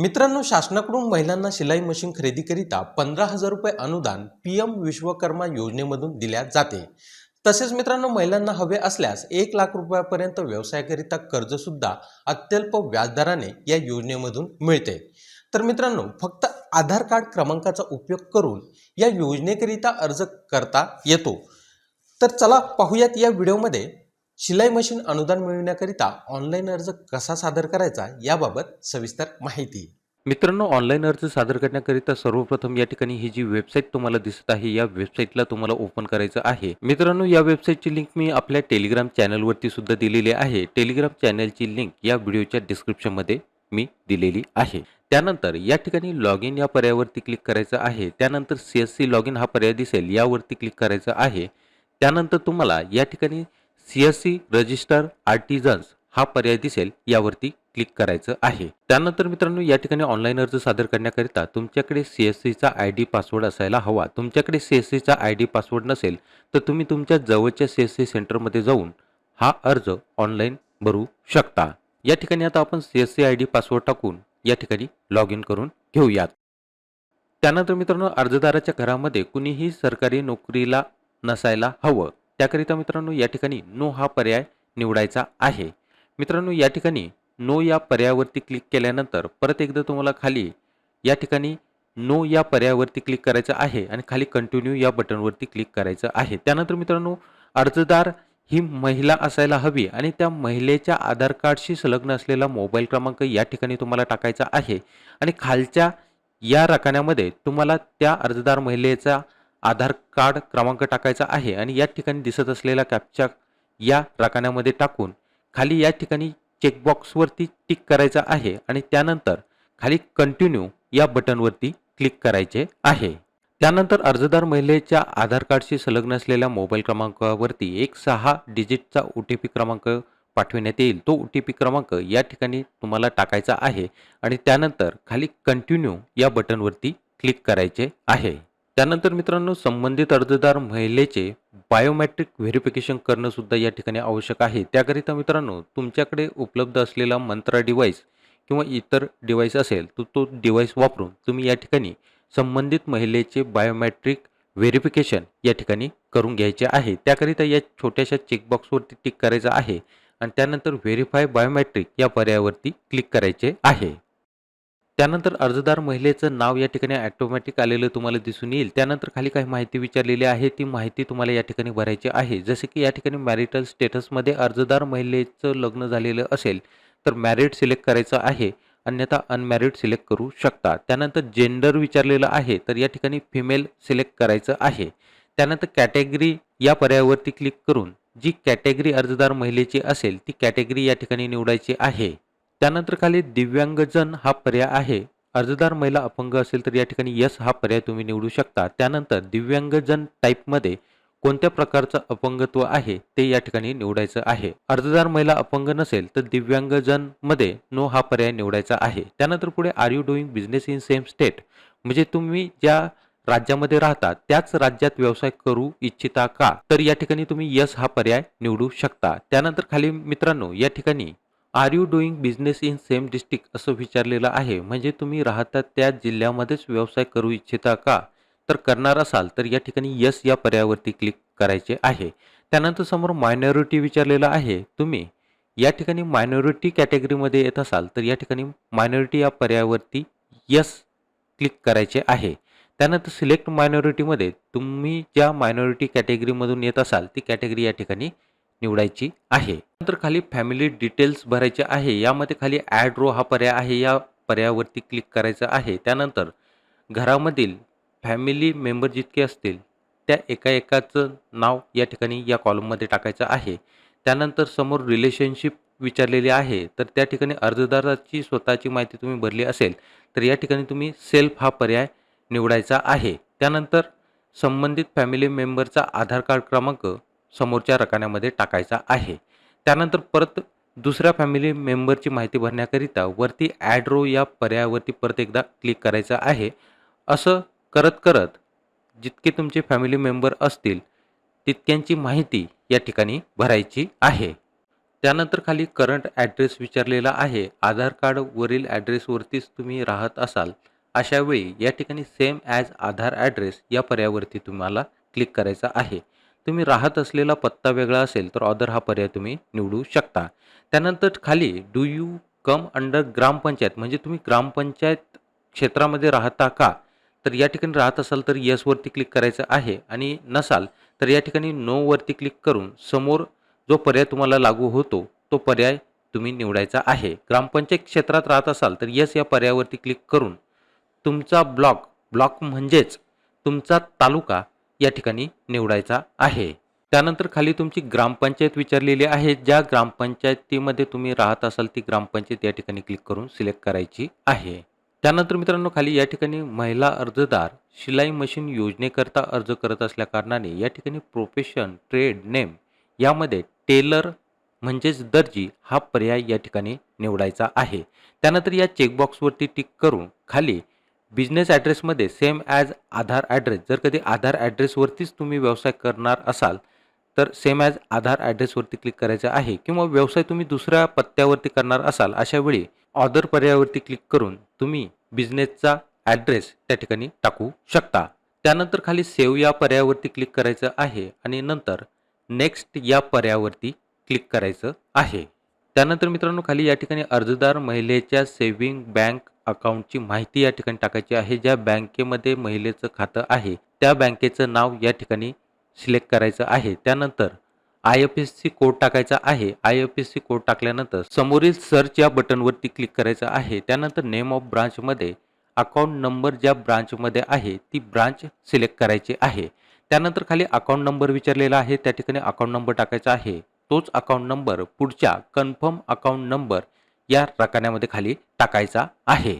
मित्रांनो शासनाकडून महिलांना शिलाई मशीन खरेदीकरिता पंधरा हजार रुपये अनुदान पी एम विश्वकर्मा योजनेमधून दिल्या जाते. तसेच मित्रांनो महिलांना हवे असल्यास एक लाख रुपयापर्यंत व्यवसायाकरिता कर्जसुद्धा अत्यल्प व्याजदराने या योजनेमधून मिळते. तर मित्रांनो फक्त आधार कार्ड क्रमांकाचा उपयोग करून या योजनेकरिता अर्ज करता येतो. तर चला पाहूयात या व्हिडिओमध्ये शिलाई मशीन अनुदान मिळवण्याकरिता ऑनलाईन अर्ज कसा सादर करायचा याबाबत सविस्तर माहिती. मित्रांनो ऑनलाईन अर्ज सादर करण्याकरिता सर्वप्रथम या ठिकाणी ही जी वेबसाईट तुम्हाला दिसत आहे या वेबसाईटला तुम्हाला ओपन करायचं आहे. मित्रांनो या वेबसाईटची लिंक मी आपल्या टेलिग्राम चॅनलवरती सुद्धा दिलेली आहे. टेलिग्राम चॅनलची लिंक या व्हिडिओच्या डिस्क्रिप्शनमध्ये मी दिलेली आहे. त्यानंतर या ठिकाणी लॉग इन या पर्यायावरती क्लिक करायचं आहे. त्यानंतर C S C log in हा पर्याय दिसेल यावरती क्लिक करायचं आहे. त्यानंतर तुम्हाला या ठिकाणी C S C register artisans हा पर्याय दिसेल यावरती क्लिक करायचं आहे. त्यानंतर मित्रांनो या ठिकाणी ऑनलाईन अर्ज सादर करण्याकरिता तुमच्याकडे सी एस सीचा आय डी पासवर्ड असायला हवा. तुमच्याकडे सी एस सीचा आय डी पासवर्ड नसेल तर तुम्ही तुमच्या जवळच्या सी एस सी सेंटरमध्ये जाऊन हा अर्ज ऑनलाईन भरू शकता. या ठिकाणी आता आपण C S C I D password टाकून या ठिकाणी लॉग इन करून घेऊयात. त्यानंतर मित्रांनो अर्जदाराच्या घरामध्ये कुणीही सरकारी नोकरीला नसायला हवं. त्याकरिता मित्रांनो या ठिकाणी नो हा पर्याय निवडायचा आहे. मित्रांनो या ठिकाणी नो या पर्यायावरती क्लिक केल्यानंतर परत एकदा तुम्हाला खाली या ठिकाणी नो या पर्यायावरती क्लिक करायचं आहे आणि खाली कंटिन्यू या बटनवरती क्लिक करायचं आहे. त्यानंतर मित्रांनो अर्जदार ही महिला असायला हवी आणि त्या महिलेच्या आधार कार्डशी संलग्न असलेला मोबाईल क्रमांक या ठिकाणी तुम्हाला टाकायचा आहे आणि खालच्या या रकान्यामध्ये तुम्हाला त्या अर्जदार महिलेचा आधार कार्ड क्रमांक टाकायचा आहे आणि या ठिकाणी दिसत असलेला कॅप्चा या रकान्यामध्ये टाकून खाली या ठिकाणी चेकबॉक्सवरती टिक करायचा आहे आणि त्यानंतर खाली कंटिन्यू या बटनवरती क्लिक करायचे आहे. त्यानंतर अर्जदार महिलेच्या आधार कार्डशी संलग्न असलेल्या मोबाईल क्रमांकावरती एक सहा डिजिटचा ओ टी पी क्रमांक पाठविण्यात येईल. तो ओ टी पी क्रमांक या ठिकाणी तुम्हाला टाकायचा आहे आणि त्यानंतर खाली कंटिन्यू या बटनवरती क्लिक करायचे आहे. त्यानंतर मित्रांनो संबंधित अर्जदार महिलेचे बायोमॅट्रिक व्हेरिफिकेशन करणं सुद्धा या ठिकाणी आवश्यक आहे. त्याकरिता मित्रांनो तुमच्याकडे उपलब्ध असलेला मंत्रा डिव्हाइस किंवा इतर डिव्हाइस असेल तर तो डिव्हाइस वापरून तुम्ही या ठिकाणी संबंधित महिलेचे बायोमॅट्रिक व्हेरिफिकेशन या ठिकाणी करून घ्यायचे आहे. त्याकरिता या छोट्याशा चेकबॉक्सवरती टिक करायचं आहे आणि त्यानंतर व्हेरीफाय बायोमॅट्रिक या पर्यायावरती क्लिक करायचे आहे. त्यानंतर अर्जदार महिलेचं नाव या ठिकाणी ॲटोमॅटिक आलेलं तुम्हाला दिसून येईल. त्यानंतर खाली काही माहिती विचारलेली आहे. ती माहिती तुम्हाला या ठिकाणी भरायची आहे. जसे की या ठिकाणी मॅरिटल स्टेटसमध्ये अर्जदार महिलेचं लग्न झालेलं असेल तर मॅरिड सिलेक्ट करायचं आहे. अन्यथा अनमॅरिड सिलेक्ट करू शकता. त्यानंतर जेंडर विचारलेलं आहे तर या ठिकाणी फिमेल सिलेक्ट करायचं आहे. त्यानंतर कॅटेगरी या पर्यायावरती क्लिक करून जी कॅटेगरी अर्जदार महिलेची असेल ती कॅटेगरी या ठिकाणी निवडायची आहे. त्यानंतर खाली दिव्यांगजन हा पर्याय आहे. अर्जदार महिला अपंग असेल तर या ठिकाणी यस हा पर्याय तुम्ही निवडू शकता. त्यानंतर दिव्यांगजन टाईपमध्ये कोणत्या प्रकारचं अपंगत्व आहे ते या ठिकाणी निवडायचं आहे. अर्जदार महिला अपंग नसेल तर दिव्यांगजनमध्ये नो हा पर्याय निवडायचा आहे. त्यानंतर पुढे are you doing business in same state म्हणजे तुम्ही ज्या राज्यामध्ये राहता त्याच राज्यात व्यवसाय करू इच्छिता का? तर या ठिकाणी तुम्ही यस हा पर्याय निवडू शकता. त्यानंतर खाली मित्रांनो या ठिकाणी are you doing business in same district असं विचारलेलं आहे. म्हणजे तुम्ही राहता त्या जिल्ह्यामध्येच व्यवसाय करू इच्छिता का? तर करणार असाल तर या ठिकाणी यस या पर्यायावरती क्लिक करायचे आहे. त्यानंतर समोर मायनॉरिटी विचारलेलं आहे. तुम्ही या ठिकाणी मायनॉरिटी कॅटेगरीमध्ये येत असाल तर या ठिकाणी मायनॉरिटी या पर्यायावरती यस क्लिक करायचे आहे. त्यानंतर सिलेक्ट मायनॉरिटीमध्ये तुम्ही ज्या मायनॉरिटी कॅटेगरीमधून येत असाल ती कॅटेगरी या ठिकाणी निवडायची आहे. नंतर खाली फॅमिली डिटेल्स भरायचे आहे. यामध्ये खाली ॲड रो हा पर्याय आहे. या पर्यायावरती क्लिक करायचं आहे. त्यानंतर घरामधील फॅमिली मेंबर जितके असतील त्या एका एकाचं नाव या ठिकाणी या कॉलममध्ये टाकायचं आहे. त्यानंतर समोर रिलेशनशिप विचारलेली आहे. तर त्या ठिकाणी अर्जदाराची स्वतःची माहिती तुम्ही भरली असेल तर या ठिकाणी तुम्ही सेल्फ हा पर्याय निवडायचा आहे. त्यानंतर संबंधित फॅमिली मेंबरचा आधार कार्ड क्रमांक समोरच्या रकान्यामध्ये टाकायचा आहे. त्यानंतर परत दुसऱ्या फॅमिली मेंबरची माहिती भरण्याकरिता वरती ॲड रो या पर्यायावरती परत एकदा क्लिक करायचं आहे. असं करत करत जितके तुमचे फॅमिली मेंबर असतील तितक्यांची माहिती या ठिकाणी भरायची आहे. त्यानंतर खाली करंट ॲड्रेस विचारलेला आहे. आधार कार्डवरील ॲड्रेसवरतीच तुम्ही राहत असाल. अशावेळी या ठिकाणी सेम ॲज आधार ॲड्रेस या पर्यायावरती तुम्हाला क्लिक करायचा आहे. तुम्ही राहत असलेला पत्ता वेगळा असेल तर ऑदर हा पर्याय तुम्ही निवडू शकता. त्यानंतर खाली do you come under gram panchayat म्हणजे तुम्ही ग्रामपंचायत क्षेत्रामध्ये राहता का? तर या ठिकाणी राहत असाल तर येसवरती क्लिक करायचं आहे आणि नसाल तर या ठिकाणी नोवरती क्लिक करून समोर जो पर्याय तुम्हाला लागू होतो तो पर्याय तुम्ही निवडायचा आहे. ग्रामपंचायत क्षेत्रात राहत असाल तर येस या पर्यायावरती क्लिक करून तुमचा ब्लॉक ब्लॉक म्हणजेच तुमचा तालुका या ठिकाणी निवडायचा आहे. त्यानंतर खाली तुमची ग्रामपंचायत विचारलेली आहे. ज्या ग्रामपंचायतीमध्ये तुम्ही राहत असाल ती ग्रामपंचायत या ठिकाणी क्लिक करून सिलेक्ट करायची आहे. त्यानंतर मित्रांनो खाली या ठिकाणी महिला अर्जदार शिलाई मशीन योजनेकरता अर्ज करत असल्या कारणाने या ठिकाणी प्रोफेशन ट्रेड नेम यामध्ये टेलर म्हणजेच दर्जी हा पर्याय या ठिकाणी निवडायचा आहे. त्यानंतर या चेकबॉक्सवरती टिक करून खाली बिझनेस ॲड्रेसमध्ये सेम ॲज आधार ॲड्रेस जर कधी आधार ॲड्रेसवरतीच तुम्ही व्यवसाय करणार असाल तर सेम ॲज आधार ॲड्रेसवरती क्लिक करायचं आहे. किंवा व्यवसाय तुम्ही दुसऱ्या पत्त्यावरती करणार असाल अशा वेळी ऑदर पर्यायावरती क्लिक करून तुम्ही बिझनेसचा ॲड्रेस त्या ठिकाणी टाकू शकता. त्यानंतर खाली सेव्ह या पर्यायावरती क्लिक करायचं आहे आणि नंतर नेक्स्ट या पर्यायावरती क्लिक करायचं आहे. त्यानंतर मित्रांनो खाली या ठिकाणी अर्जदार महिलेच्या सेव्हिंग बँक अकाउंटची माहिती या ठिकाणी टाकायची आहे. ज्या बँकेमध्ये महिलेचं खातं आहे त्या बँकेचं नाव या ठिकाणी सिलेक्ट करायचं आहे. त्यानंतर I F S C code टाकायचा आहे. I F S C code टाकल्यानंतर समोरील सर्च या बटनवरती क्लिक करायचं आहे. त्यानंतर नेम ऑफ ब्रांचमध्ये अकाउंट नंबर ज्या ब्रांचमध्ये आहे ती ब्रांच सिलेक्ट करायची आहे. त्यानंतर खाली अकाउंट नंबर विचारलेला आहे. त्या ठिकाणी अकाउंट नंबर टाकायचा आहे. तोच अकाउंट नंबर पुढच्या कन्फर्म अकाउंट नंबर या रकान्यामध्ये खाली टाकायचा आहे.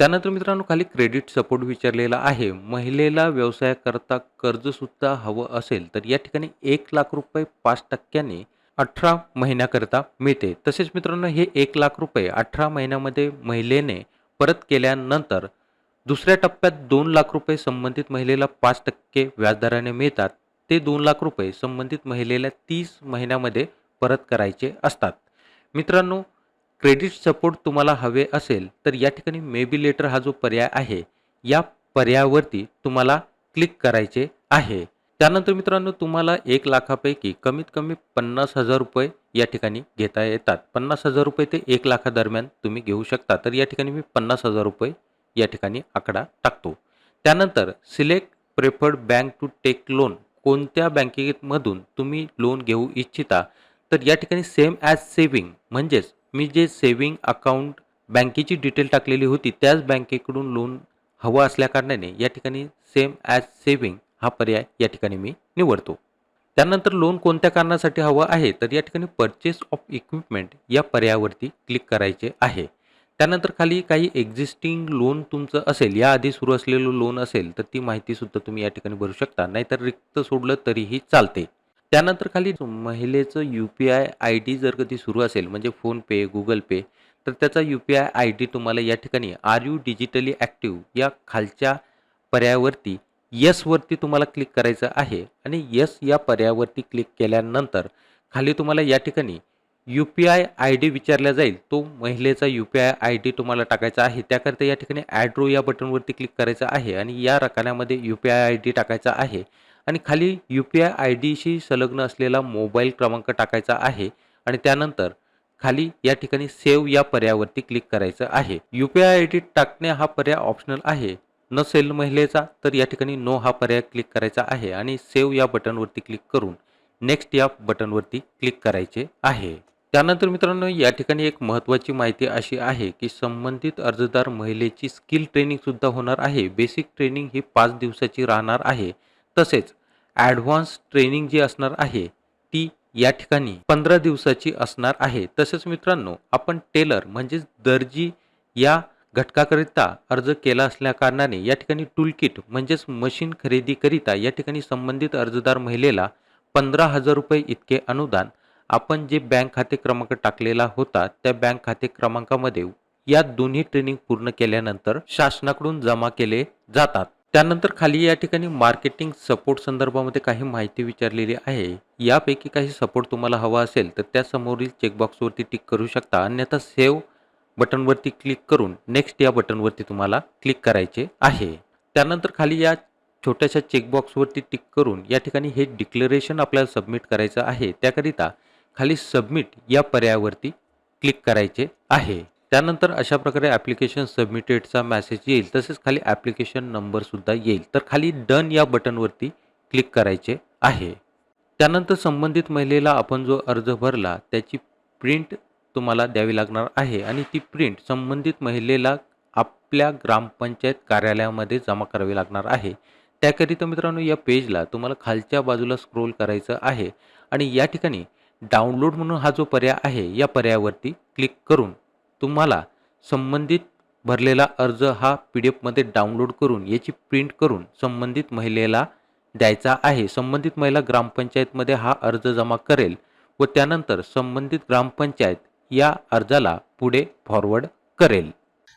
त्यानंतर मित्रांनो खाली क्रेडिट सपोर्ट विचारलेला आहे. महिलेला व्यवसायाकरता कर्जसुद्धा हवं असेल तर या ठिकाणी एक लाख रुपये पाच टक्क्याने अठरा महिन्याकरता मिळते. तसेच मित्रांनो हे एक लाख रुपये अठरा महिन्यामध्ये महिलेने परत केल्यानंतर दुसऱ्या टप्प्यात दोन लाख रुपये संबंधित महिलेला पाच टक्के व्याजदराने मिळतात. ते दोन लाख रुपये संबंधित महिलेला तीस महिन्यामध्ये परत करायचे असतात. मित्रांनो क्रेडिट सपोर्ट तुम्हाला हवे असेल तर या ठिकाणी मेबी लेटर हा जो पर्याय आहे या पर्यायावरती तुम्हाला क्लिक करायचे आहे. त्यानंतर मित्रांनो तुम्हाला एक लाखापैकी कमीत कमी पन्नास हजार रुपये या ठिकाणी घेता येतात. पन्नास हजार रुपये ते एक लाखादरम्यान तुम्ही घेऊ शकता. तर या ठिकाणी मी पन्नास हजार रुपये या ठिकाणी आकडा टाकतो. त्यानंतर select preferred bank to take loan. कोणत्या बँकेमधून तुम्ही लोन घेऊ इच्छिता? तर या ठिकाणी सेम ॲज सेविंग म्हणजेच मी जे सेविंग अकाउंट बँकेची डिटेल टाकलेली होती त्याच बँकेकडून लोन हवं असल्याकारणाने या ठिकाणी सेम ॲज सेविंग हा पर्याय या ठिकाणी मी निवडतो. त्यानंतर लोन कोणत्या कारणासाठी हवं आहे? तर या ठिकाणी परचेस ऑफ इक्विपमेंट या पर्यायावरती क्लिक करायचे आहे. त्यानंतर खाली काही एक्झिस्टिंग लोन तुमचं असेल याआधी सुरू असलेलं लोन असेल तर ती माहितीसुद्धा तुम्ही या ठिकाणी भरू शकता नाहीतर रिक्त सोडलं तरीही चालते. त्यानंतर खाली महिलेचं U P I I D जर कधी सुरू असेल म्हणजे फोनपे गुगल पे तर त्याचा U P I I D तुम्हाला या ठिकाणी आर यू डिजिटली ॲक्टिव्ह या खालच्या पर्यायावरती यसवरती तुम्हाला क्लिक करायचं आहे आणि यस या पर्यायावरती क्लिक केल्यानंतर खाली तुम्हाला या ठिकाणी U P I I D विचारला जाईल. तो महिलेचा U P I I D तुम्हाला टाकायचा आहे. त्याकरिता या ठिकाणी ॲड्रो या बटनवरती क्लिक करायचं आहे आणि या रकान्यामध्ये U P I I D टाकायचा आहे. आणि खाली यू पी आय आय डीशी संलग्न असलेला मोबाईल क्रमांक टाकायचा आहे आणि त्यानंतर खाली या ठिकाणी सेव्ह या पर्यायावरती क्लिक करायचं आहे. U P I I D टाकणे हा पर्याय ऑप्शनल आहे. नसेल महिलेचा तर या ठिकाणी नो हा पर्याय क्लिक करायचा आहे आणि सेव्ह या बटनवरती क्लिक करून नेक्स्ट या बटनवरती क्लिक करायचे आहे. त्यानंतर मित्रांनो या ठिकाणी एक महत्त्वाची माहिती अशी आहे की संबंधित अर्जदार महिलेची स्किल ट्रेनिंगसुद्धा होणार आहे. बेसिक ट्रेनिंग ही पाच दिवसाची राहणार आहे. तसेच ॲडव्हान्स ट्रेनिंग जी असणार आहे ती या ठिकाणी पंधरा दिवसाची असणार आहे. तसेच मित्रांनो आपण टेलर म्हणजेच दर्जी या घटकाकरिता अर्ज केला असल्याकारणाने या ठिकाणी टूलकिट म्हणजेच मशीन खरेदीकरिता या ठिकाणी संबंधित अर्जदार महिलेला पंधरा हजार रुपये इतके अनुदान आपण जे बँक खाते क्रमांक टाकलेला होता त्या बँक खाते क्रमांकामध्ये या दोन्ही ट्रेनिंग पूर्ण केल्यानंतर शासनाकडून जमा केले जातात. त्यानंतर खाली या ठिकाणी मार्केटिंग सपोर्ट संदर्भामध्ये काही माहिती विचारलेली आहे. यापैकी काही सपोर्ट तुम्हाला हवा असेल तर त्यासमोरील चेकबॉक्सवरती टिक करू शकता. अन्यथा सेव्ह बटनवरती क्लिक करून नेक्स्ट या बटनवरती तुम्हाला क्लिक करायचे आहे. त्यानंतर खाली या छोट्याशा चेकबॉक्सवरती टिक करून या ठिकाणी हे डिक्लरेशन आपल्याला सबमिट करायचं आहे. त्याकरिता खाली सबमिट या पर्यायावरती क्लिक करायचे आहे. त्यानंतर अशा प्रकारे ॲप्लिकेशन सबमिटेडचा मॅसेज येईल. तसेच खाली ॲप्लिकेशन नंबरसुद्धा येईल. तर खाली डन या बटनवरती क्लिक करायचे आहे. त्यानंतर संबंधित महिलेला आपण जो अर्ज भरला त्याची प्रिंट तुम्हाला द्यावी लागणार आहे. आणि ती प्रिंट संबंधित महिलेला आपल्या ग्रामपंचायत कार्यालयामध्ये जमा करावी लागणार आहे. त्याकरिता मित्रांनो या पेजला तुम्हाला खालच्या बाजूला स्क्रोल करायचं आहे. आणि या ठिकाणी डाउनलोड म्हणून हा जो पर्याय आहे या पर्यायावरती क्लिक करून तुम्हाला संबंधित भरलेला अर्ज हा पी डी एफमध्ये डाउनलोड करून याची प्रिंट करून संबंधित महिलेला द्यायचा आहे. संबंधित महिला ग्रामपंचायतमध्ये हा अर्ज जमा करेल व त्यानंतर संबंधित ग्रामपंचायत या अर्जाला पुढे फॉरवर्ड करेल.